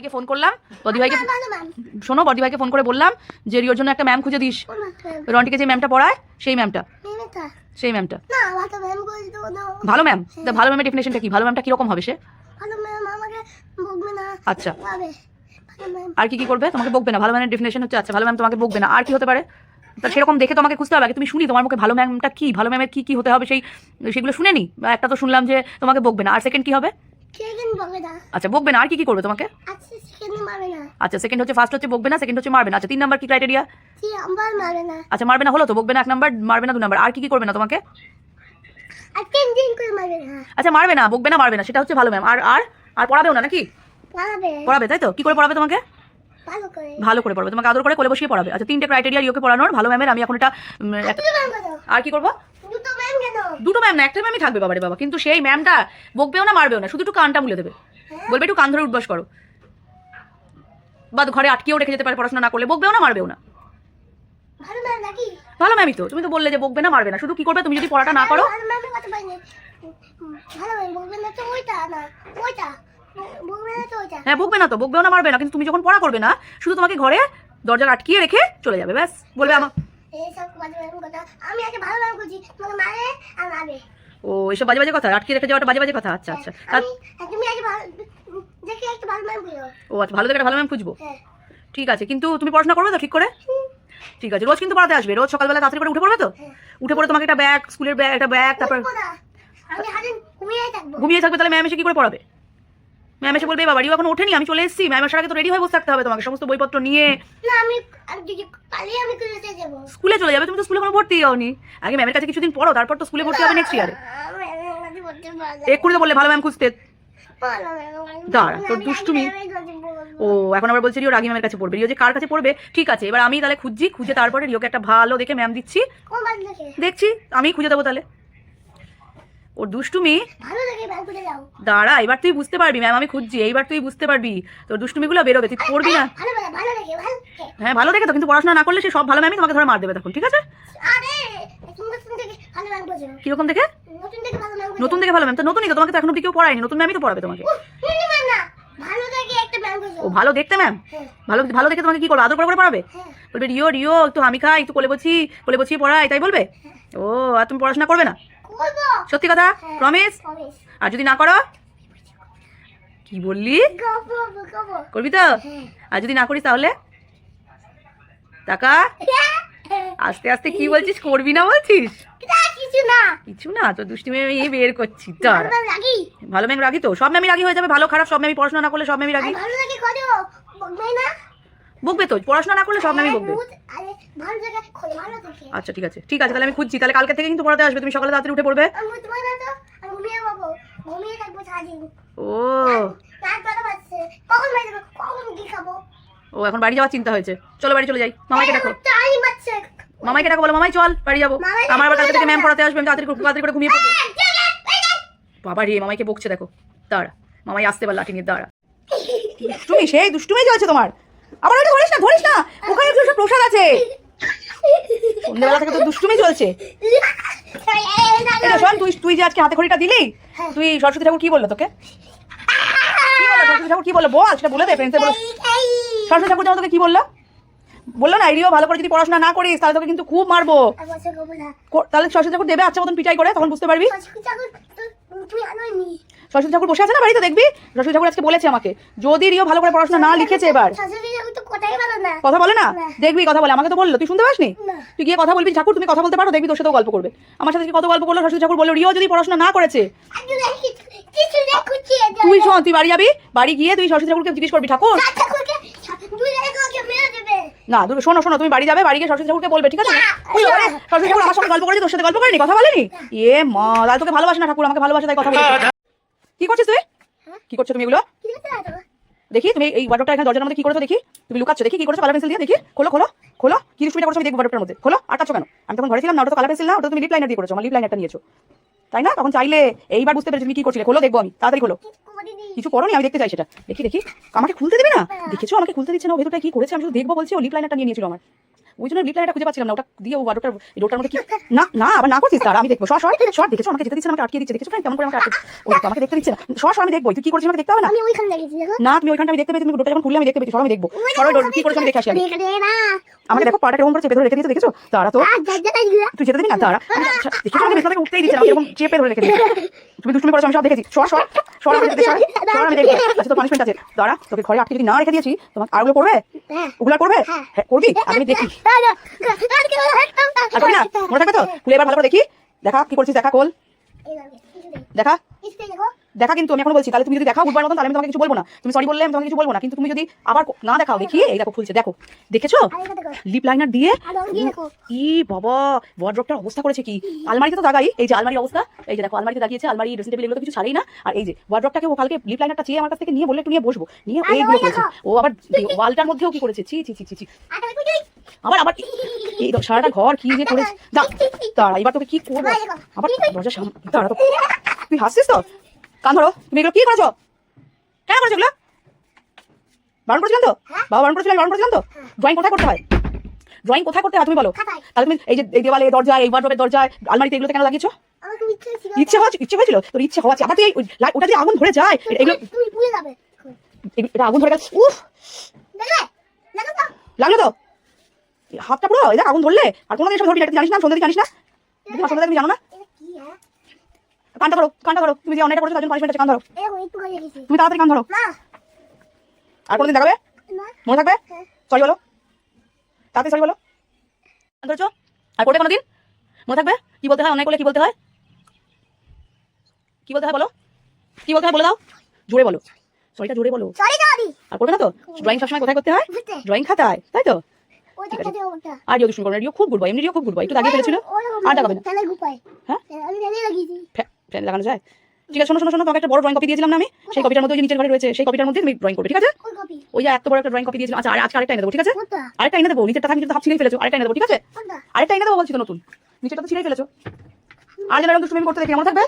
ভাইকে ফোন করলাম। বদি ভাইকে শোনো বদি ভাইকে ফোন করে বললাম যে রিওর জন্য একটা ম্যাম খুঁজে দিস। রন্টিকে যে ম্যামটা পড়ায় সেই ম্যামটা। সেই ম্যামটা। ভালো ম্যাম। ম্যাম তা ভালো ম্যামের ডেফিনেশনটা কি? ভালো ম্যামটা কীরকম হবে সে? আচ্ছা। আর কি কি করবে? তোমাকে বকবে না। ভালো ম্যামের ডেফিনেশন হচ্ছে আচ্ছা ভালো ম্যাম তোমাকে বকবে না। আর কি হতে পারে? তা সেরকম দেখে তোমাকে খুঁজতে হবে। তুমি শুনি তোমার মুখে ভালো ম্যামটা কি? ভালো ম্যামের কি কি হতে হবে সেই সেগুলো শুনে নি? একটা তো শুনলাম যে তোমাকে বকবে না। আর সেকেন্ড কি হবে? আচ্ছা বকবে না? আর কি কি করবে তোমাকে? আচ্ছা সেকেন্ড আচ্ছা হচ্ছে ফার্স্ট হচ্ছে বকবে না সেকেন্ড হচ্ছে মারবে না। আচ্ছা তিন নাম্বার কি ক্রাইটেরিয়া আচ্ছা মারবে না হলো তো বকবে না এক নাম্বার মারবে না দু নাম্বার আর কি কি করবে না তোমাকে? আচ্ছা মারবে না বকবে না মারবে না সেটা হচ্ছে ভালো ম্যাম আর আর আর পড়াবেও না নাকি? পড়াবে। পড়াবে তাই তো? কি করে পড়াবে তোমাকে? ভালো করে। পড়াবে। তোমাকে আদর করে কোলে বসিয়ে পড়াবে। আচ্ছা তিনটে ক্রাইটেরিয়া ইয়োকে পড়ানোর। ভালো ম্যামের আমি এখন এটা আর কি করব দুটো ম্যাম কেন দুটো ম্যাম না একটা ম্যামই থাকবে বাবারে বাবা কিন্তু সেই ম্যামটা বকবেও না মারবেও না শুধু একটু কানটা মুলে দেবে। বলবে একটু কান ধরে উঠবাস করো। বা ঘরে আটকেও রেখে যেতে পারে পড়াশোনা না করলে বকবেও না মারবেও না। ভালো ম্যাম ম্যামই তো তুমি তো বললে যে বকবে না মারবে না শুধু কি করবে তুমি যদি পড়াটা না করো? হ্যাঁ বকবে না তো বকবেও না মারবে না কিন্তু তুমি যখন পড়া করবে না শুধু তোমাকে ঘরে দরজা আটকিয়ে রেখে চলে যাবে ব্যাস বলবে আমার এইসব বাজে ম্যাম কথা। আমি আগে ভালো ম্যাম করছি তোমাকে মারে আর মারবে। ও এসব বাজে বাজে কথা? আটকে রেখে যাওয়াটা বাজে বাজে কথা? আচ্ছা আচ্ছা। তুমি আগে ভালো দেখে একটা ভালো ম্যাম করো ও আচ্ছা ভালো দেখে একটা ভালো ম্যাম খুঁজবো? হ্যাঁ। ঠিক আছে কিন্তু তুমি পড়াশোনা করবে তো ঠিক করে? ঠিক আছে রোজ কিন্তু পড়াতে আসবে। রোজ সকালবেলা তাড়াতাড়ি করে উঠে পড়বে তো? হ্যাঁ। উঠে পড়ে তোমাকে একটা ব্যাগ স্কুলের ব্যাগ একটা ব্যাগ তারপর ঘুমিয়ে থাকবে। তাহলে ম্যাম এসে কি করে পড়াবে? ম্যাম এসে বলবে "এই বাবা রিও এখন ওঠেনি আমি চলে এসেছি। ম্যাম আসার আগে তো রেডি হয়ে বসে থাকতে হবে তোমাকে সমস্ত বইপত্র নিয়ে। না আমি পালিয়ে আমি কুড়িতে যাব। স্কুলে চলে যাবে? তুমি তো স্কুলে কোনো ভর্তি হওনি। আগে ম্যামের কাছে কিছুদিন পড়ো তারপর তো স্কুলে ভর্তি হবে নেক্সট ইয়ারে এক্ষুনি তো বললে ভালো ম্যাম খুঁজতে। দাঁড়া, তোর দুষ্টুমি। ও এখন আবার বলছে রিও রাগি ম্যামের কাছে পড়বে। রিও যে কার কাছে পড়বে? ঠিক আছে এবার আমি তাহলে খুঁজছি খুঁজে তারপরে রিওকে একটা ভালো দেখে ম্যাম দিচ্ছি। দেখছি আমি খুঁজে দেবো তাহলে। ওর দুষ্টুমি? দাঁড়া এবার তুই বুঝতে পারবি ম্যাম আমি খুঁজছি এইবার তুই বুঝতে পারবি। তোর দুষ্টুমিগুলো বেরোবে তুই পড়বি না। হ্যাঁ ভালো দেখে তো কিন্তু পড়াশোনা না করলে সে সব ভালো ম্যামই তোমাকে ধরে মার দেবে তখন ঠিক আছে? কীরকম দেখে? নতুন দেখে ভালো ম্যাম তো নতুনই তো তোমাকে তো এখন অব্দি কেউ পড়ায়নি নতুন ম্যামই তো পড়াবে তোমাকে। ও ভালো দেখতে ম্যাম হ্যাঁ। ভালো ভালো দেখে তোমাকে কি করবে আদর করে করে পড়াবে? হ্যাঁ। বলবে রিও রিও একটু আমি খাই একটু কোলে বসি কোলে বসিয়ে পড়াই তাই বলবে? ও আর তুমি পড়াশোনা করবে না? সত্যি কথা? হ্যাঁ। প্রমিস প্রমিস আর যদি না করো? কি বললি? করব তো? হ্যাঁ। আর যদি না করিস তাহলে? টাকা? আস্তে আস্তে কি বলছিস? করবি না বলছিস? কিছু না। কিছু না তো দুষ্টি মেয়ে বের করছি দাঁড়া ভালো ম্যাম রাগি। তো? সব ম্যামই রাগি হয়ে যাবে ভালো খারাপ সব ম্যামই পড়াশোনা না করলে সব ম্যামই রাগি। ভালো লাগে করো না? বকবে তো? পড়াশোনা না করলে সব বকবে। দেখে খোলে ভালো দেখে আচ্ছা ঠিক আছে। ঠিক আছে তাহলে আমি খুঁজছি। তাহলে কালকে থেকে কিন্তু পড়াতে আসবে। তুমি সকালে তাড়াতাড়ি উঠে পড়বে। ও। ও এখন বাড়ি যাওয়ার চিন্তা হয়েছে। চলো বাড়ি চলে যাই। মামাইকে ডাকো। আছে মামাইকে ডাকো বলো মামাই চল বাড়ি যাব। আমার আবার কালকে থেকে ম্যাম পড়াতে আসবে। আমি তাড়াতাড়ি করে- তাড়াতাড়ি করে ঘুমিয়ে পড়ব। বাবা রে মামাইকে বকছে দেখো। দাঁড়া। মামাই আসতে পারল লাঠি নিয়ে দাঁড়া। দুষ্টুমি সেই দুষ্টুমি চলছে তোমার। আবার ওটা ধরিস না ধরিস না। ওখানে একটু সব প্রসাদ আছে। সন্ধ্যেবেলা থেকে তো দুষ্টুমি চলছে। এটা শোন তুই তুই যে আজকে হাতে খড়িটা দিলি। তুই সরস্বতী ঠাকুর কি বলল তোকে? সরস্বতী ঠাকুর কি বলল? বল সেটা বলে দে ফ্রেন্ডসে বলো। সরস্বতী ঠাকুর যেন তোকে কি বলল? বলল না রিও ভালো করে যদি পড়াশোনা না করিস তাহলে তোকে কিন্তু খুব মারবো। তাহলে সরস্বতী ঠাকুর দেবে আচ্ছা মতন পিটাই করে তখন বুঝতে পারবি। সরস্বতী ঠাকুর বসে আছে না বাড়িতে দেখবি? সরস্বতী ঠাকুর আজকে বলেছে আমাকে যদি রিও ভালো করে পড়াশোনা না লিখেছে এবার। কথা বলে না। দেখবি কথা বলে আমাকে তো বলল তুই শুনতে পাসনি? তুই গিয়ে কথা বলবি ঠাকুর তুমি কথা বলতে পারো দেখবি তোর সাথেও গল্প করবে। আমার সাথে কত গল্প করল? সরস্বতী ঠাকুর বলল রিও যদি পড়াশোনা না করেছে তুই শোন তুই বাড়ি যাবি? বাড়ি গিয়ে তুই সরস্বতী ঠাকুরকে জিজ্ঞেস করবি ঠাকুর ঠাকুরকে দুই দেখে ওকে মেরে দেবে না দুটো শোনো শোনো, তুমি বাড়ি যাবে, বাড়ি গিয়ে সরস্বতী ঠাকুরকে বলবে, ঠিক আছে? সরস্বতী ঠাকুর আমার সঙ্গে গল্প করেনি, তোর সাথে গল্প করেনি? কথা বলেনি? এ মা, তাহলে তোকে ভালোবাসে না ঠাকুর, আমাকে ভালোবাসে, তাই কথা বলছে। কি করছিস তুই? কি করছ তুমি এগুলো? দেখি, তুমি এই ওয়ার্ডটা এখানে দরজার মধ্যে কি করেছ দেখি? তুমি লুকাচ্ছ, দেখি কি করেছ কালার পেন্সিল দিয়ে দেখি। খোলো খোলো খোলো। কি সুবিধা করছ দেখব ওয়ার্ডটার মধ্যে। খোলো আটাচ্ছ কেন? আমি তখন ঘরে ছিলাম, না ওটা তো কালার পেন্সিল না, ওটা তুমি লিপ লাইনার দিয়ে করেছ, আমার লিপ লাইনারটা নিয়েছো। তাই না? তখন চাইলে এইবার বুঝতে পেরেছি তুমি কি করছিলে। খোলো, দেখব আমি। তাড়াতাড়ি খোলো। কিছু করোনি আমি দেখতে চাই সেটা। দেখি দেখি। আমাকে খুলতে দেবে না? দেখেছ? আমাকে খুলতে দিচ্ছে না। ভেতরটা কি করেছে? আমি শুধু দেখব বলছি ও লিপ লাইনারটা নিয়ে নিয়েছিল আমার। ওই জন্য লিপ লাইনটা খুঁজে পাচ্ছিলাম না। ওটা দিয়ে ও ওয়ার্ডটার রোডটার মধ্যে কি না না আবার না করছিস তার। আমি দেখব। সর সর সর দেখেছ? আমাকে যেতে দিচ্ছে আমাকে আটকে দিচ্ছে। দেখেছ কেমন করে আমাকে আটকে ও তো আমাকে দেখতে দিচ্ছে না। সর সর আমি দেখব। তুই কি করছিস আমাকে দেখতে হবে না? আমি ওইখানে না তুমি ওইখানটা আমি দেখতে পেয়েছি। তুমি রোডটা যখন খুললে আমি দেখতে পেয়েছি। সর আমি দেখব। সর কি করেছ আমি দেখে আসি আমাকে দেখো পাটা কেমন করে চেপে ধরে রেখে দিয়েছে দেখেছ? তারা তো তুই যেতে দিবি না? তারা দেখেছ? আমাকে উঠতেই দিচ্ছে না। এরকম চেপে ধরে রেখে দিয়েছে। তুমি দুষ্টুমি করেছ আমি সব দেখেছি। সর সর সর আমি দেখতে সর আমি দেখেছি আচ্ছা তো পানিশমেন্ট আছে। দাঁড়া তোকে ঘরে আটকে যদি না রেখে দিয়েছি তোমাকে আর ওগুলো করবে? হ্যাঁ। ওগুলো করবে? হ্যাঁ। হ্যাঁ করবি? আমি দেখি। আর করবি না? মনে থাকবে তো? খুলে এবার ভালো করে দেখি। দেখা কি করছিস? দেখা কোল দেখা। দেখা কিন্তু আমি এখন বলছি তাহলে তুমি যদি দেখাও বুধবার মতন তাহলে আমি তোমাকে কিছু বলব না। তুমি সরি বললে আমি তোমাকে কিছু বলব না কিন্তু তুমি যদি আবার না দেখাও দেখি এই দেখো খুলছে দেখো। দেখেছ? লিপ লাইনার দিয়ে ই বাবা ওয়ার্ড্রপটার অবস্থা করেছে কি? আলমারিতে তো দাগাই এই যে আলমারির অবস্থা এই যে দেখো আলমারিতে দাগিয়েছে আলমারি ড্রেসিং টেবিল এগুলো তো কিছু ছাড়েই না। আর এই যে ওয়ার্ড্রপটাকে ও কালকে লিপ লাইনারটা চেয়ে আমার কাছ থেকে নিয়ে বললে একটু নিয়ে বসবো। নিয়ে এইগুলো করেছে। ও আবার ওয়ালটার মধ্যেও কি করেছে? ছি ছি ছি ছি আবার আবার এই দেখো, সারাটা ঘর কি যে করেছে? দাঁড়া এবার তোকে কি করব? আবার দরজার সামনে দাঁড়া তো। তুই হাসছিস তো? কান ধরো। তুমি এগুলো কি করেছ? কেন করেছ এগুলো? বারণ করেছিলাম তো? হ্যাঁ। বাবা বারণ করেছিলাম বারণ করেছিলাম তো? ড্রয়িং কোথায় করতে হয়? ড্রয়িং কোথায় করতে হয়? তুমি বলো। তাহলে তুমি এই যে এই দেওয়ালে দরজায় এই ওয়ার্ডরোবের দরজায় আলমারিতে এগুলোতে কেন লাগিয়েছো? ইচ্ছে হওয়া ইচ্ছে হয়েছিল? তোর ইচ্ছে হওয়া আবার তুই ওটা যে আগুন ধরে যায়। এগুলো এটা আগুন ধরে গেছে। উফ! লাগল তো। হাতটা পুরো দেখ আগুন ধরলে। আর কোনোদিন এসব ধরবি না। এটা জানিস না? সন্ধ্যা জানিস না? সন্ধ্যা তুমি জানো না? এটা হ্যাঁ কানটা করো কানটা করো তুমি যে অনেকটা করেছ তার জন্য পানিশমেন্ট আছে কান ধরো। তুমি তাড়াতাড়ি কান ধরো। আর কোনোদিন দেখাবে? না মনে থাকবে? হ্যাঁ। সরি বলো। তাড়াতাড়ি সরি বলো। কান ধরেছো? আর কোনোদিন? মনে থাকবে? কি বলতে হয় অনেক করলে কি বলতে হয়? কি বলতে হয় বলো? কি বলতে হয় বলে দাও। জোরে বলো। সরিটা জোরে বলো। আর করবে না তো? ড্রয়িং সবসময় কোথায় করতে হয়? ড্রয়িং খাতায় তাই তো? ঠিক আছে। আর রিও রিও খুব গুড বয় এমনি রিও খুব গুড বয় একটু দাগিয়ে ফেলেছিল। আর দেখাবে না। হ্যাঁ? ফ্যান লাগানো যায়। ঠিক আছে শোনো শোনো শোনো তোমাকে একটা বড় ড্রয়িং কপি দিয়েছিলাম না আমি? সেই কপিটার মধ্যে ওই যে নিচের ঘরে রয়েছে সেই কপিটার মধ্যে তুমি ড্রয়িং করবে ঠিক আছে? ওই যে এত বড় একটা ড্রয়িং কপি দিয়েছিলাম। আচ্ছা আর আজকে আরেকটা এনে দেবো ঠিক আছে? আরেকটা এনে দেবো নিচেরটা থাকি কিন্তু হাফ ছিঁড়েই ফেলেছো। আরেকটা এনে দেবো ঠিক আছে? আরেকটা এনে দেবো বলছি তো নতুন। নিচেরটা তো ছিঁড়েই ফেলেছো। আর যেন তুমি দুষ্টুমি করতে দেখি আমার থাকবে?